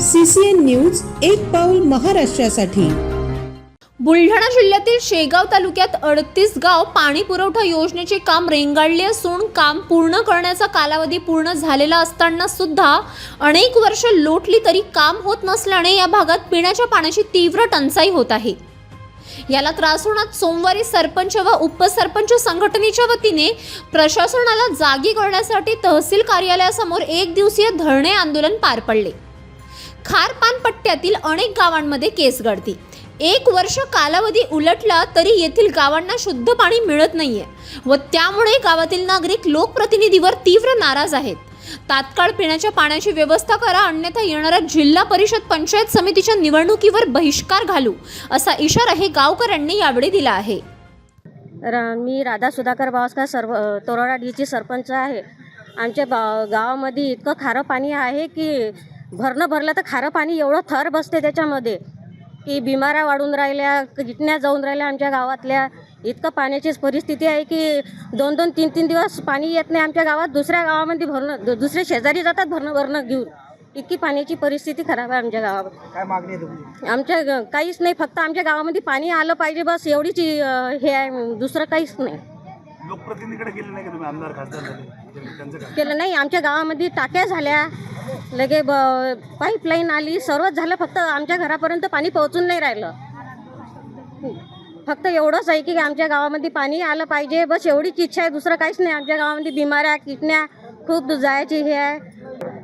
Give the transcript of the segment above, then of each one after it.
CCN news एक पाऊल महाराष्ट्रासाठी. बुलढाणा जिल्ह्यातील शेगाव तालुक्यात अडतीस गाव पाणी पुरवठा योजनेचे काम रेंगाळले असून काम पूर्ण करण्याचा कालावधी पूर्ण झालेला असताना सुद्धा अनेक वर्ष लोटली तरी काम होत नसल्याने या भागात पिण्याच्या पाण्याची तीव्र टंचाई होत आहे. याला त्रास होण्यात सोमवारी सरपंच व उपसरपंच संघटनेच्या वतीने प्रशासनाला जागी करण्यासाठी तहसील कार्यालयासमोर एक दिवसीय धरणे आंदोलन पार पडले. खारपान पट्ट्यातील अनेक गावांमध्ये केस गळती. एक वर्ष कालावधी उलटला तरी येथील गावांना शुद्ध पाणी मिळत नाहीये व त्यामुळे गावातील नागरिक लोकप्रतिनिधीवर तीव्र नाराज आहेत. तात्काळ पिण्याच्या पाण्याची व्यवस्था करा अन्यथा येणाऱ्या जिल्हा परिषद पंचायत समितीच्या निवडणुकीवर बहिष्कार घालू असा इशारा हे गावकऱ्यांनी यावेळी दिला आहे. र मी राधा सुधाकर बावस्कर सर्व तोरडा डीची सरपंच आहे. आमच्या बा गावामध्ये इतकं खारं पाणी आहे की भरणं भरलं तर खारं पाणी एवढं थर बसते त्याच्यामध्ये. की बिमाऱ्या वाढून राहिल्या किटण्या जाऊन राहिल्या आमच्या गावातल्या. इतकं पाण्याचीच परिस्थिती आहे की दोन दोन तीन तीन दिवस पाणी येत नाही आमच्या गावात. दुसऱ्या गावामध्ये भरणं दुसरे शेजारी जातात भरणं भरणं घेऊन. इतकी पाण्याची परिस्थिती खराब आहे आमच्या गावात काय मागणी आहे आमच्या काहीच नाही. फक्त आमच्या गावामध्ये पाणी आलं पाहिजे बस. एवढीच हे आहे. दुसरं काहीच नाही. लोकप्रतिनिधीकडे गेले नाही का तुम्ही? आमदार खासदार झाले. त्यांचं काय? केलं नाही. आमच्या गावामध्ये टाक्या झाल्या. लगे ब पाईपलाईन आली. सर्वच झालं. फक्त आमच्या घरापर्यंत पाणी पोहोचून नाही राहिलं. फक्त एवढंच आहे की आमच्या गावामध्ये पाणी आलं पाहिजे. बस एवढीच इच्छा आहे. दुसरं काहीच नाही. आमच्या गावामध्ये बिमाऱ्या किटण्या खूप जायची हे आहे.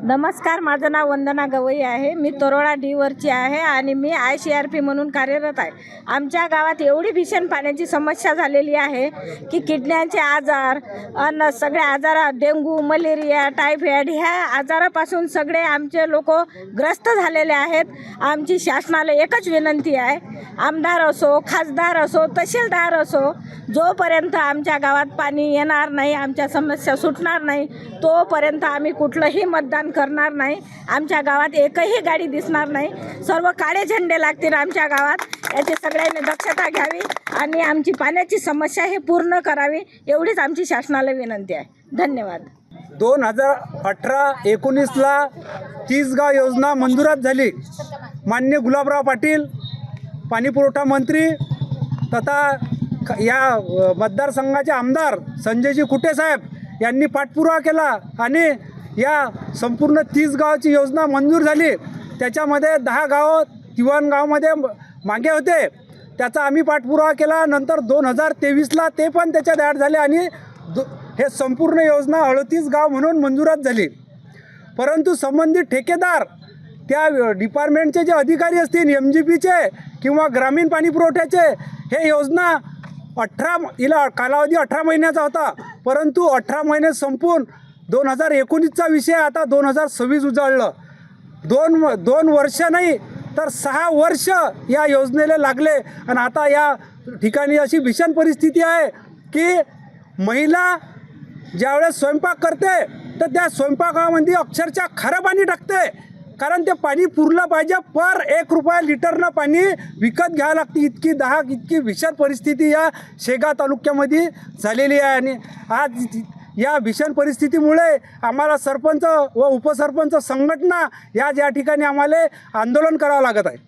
नमस्कार माझं नाव वंदना गवई आहे. मी तरोळा डीवरची आहे आणि मी आय सी आर पी म्हणून कार्यरत आहे. आमच्या गावात एवढी भीषण पाण्याची समस्या झालेली आहे की किडण्यांचे आजार अन सगळ्या आजार डेंगू मलेरिया टायफॉईड ह्या आजारापासून सगळे आमचे लोक ग्रस्त झालेले आहेत. आमची शासनाला एकच विनंती आहे आमदार असो खासदार असो तहसीलदार असो जोपर्यंत आमच्या गावात पाणी येणार नाही आमच्या समस्या सुटणार नाही तोपर्यंत आम्ही कुठलंही मतदान करणार नाही. आमच्या गावात एकही गाडी दिसणार नाही. सर्व काळे झेंडे लागतील आमच्या गावात. याची सगळ्यांनी दक्षता घ्यावी आणि आमची पाण्याची समस्या ही पूर्ण करावी. एवढीच आमची शासनाला विनंती आहे. धन्यवाद. दोन हजार अठरा एकोणीसला तीस गाव योजना मंजुरात झाली. मान्य गुलाबराव पाटील पाणीपुरवठा मंत्री तथा या मतदारसंघाचे आमदार संजयजी कुटे साहेब यांनी पाठपुरावा केला आणि या संपूर्ण तीस गावाची योजना मंजूर झाली. त्याच्यामध्ये दहा गाव तिवणगावमध्ये गावामध्ये मागे होते. त्याचा आम्ही पाठपुरावा केला. नंतर दोन हजार तेवीसला ते पण त्याच्यात ॲड झाले आणि दो हे संपूर्ण योजना अडतीस गाव म्हणून मंजुरात झाली. परंतु संबंधित ठेकेदार त्या डिपार्टमेंटचे जे अधिकारी असतील एम जी पीचे किंवा ग्रामीण पाणी पुरवठ्याचे हे योजना अठरा हिला कालावधी अठरा महिन्याचा होता. परंतु अठरा महिने संपून दोन हजार एकोणीसचा विषय आता दोन हजार सव्वीस उजाळलं. दोन दोन वर्ष नाही तर सहा वर्ष या योजनेला लागले. आणि आता या ठिकाणी अशी भीषण परिस्थिती आहे की महिला ज्यावेळेस स्वयंपाक करते तर त्या स्वयंपाकामध्ये अक्षरशः खरं पाणी टाकते. कारण ते पाणी पुरलं पाहिजे पर एक रुपया लिटरनं पाणी विकत घ्यावं लागते. इतकी दहा इतकी भीषण परिस्थिती या शेगाव तालुक्यामध्ये झालेली आहे. आणि आज या भीषण परिस्थितीमुळे आम्हाला सरपंच व उपसरपंच संघटना या या ठिकाणी आम्हाला आंदोलन करावं लागत आहे.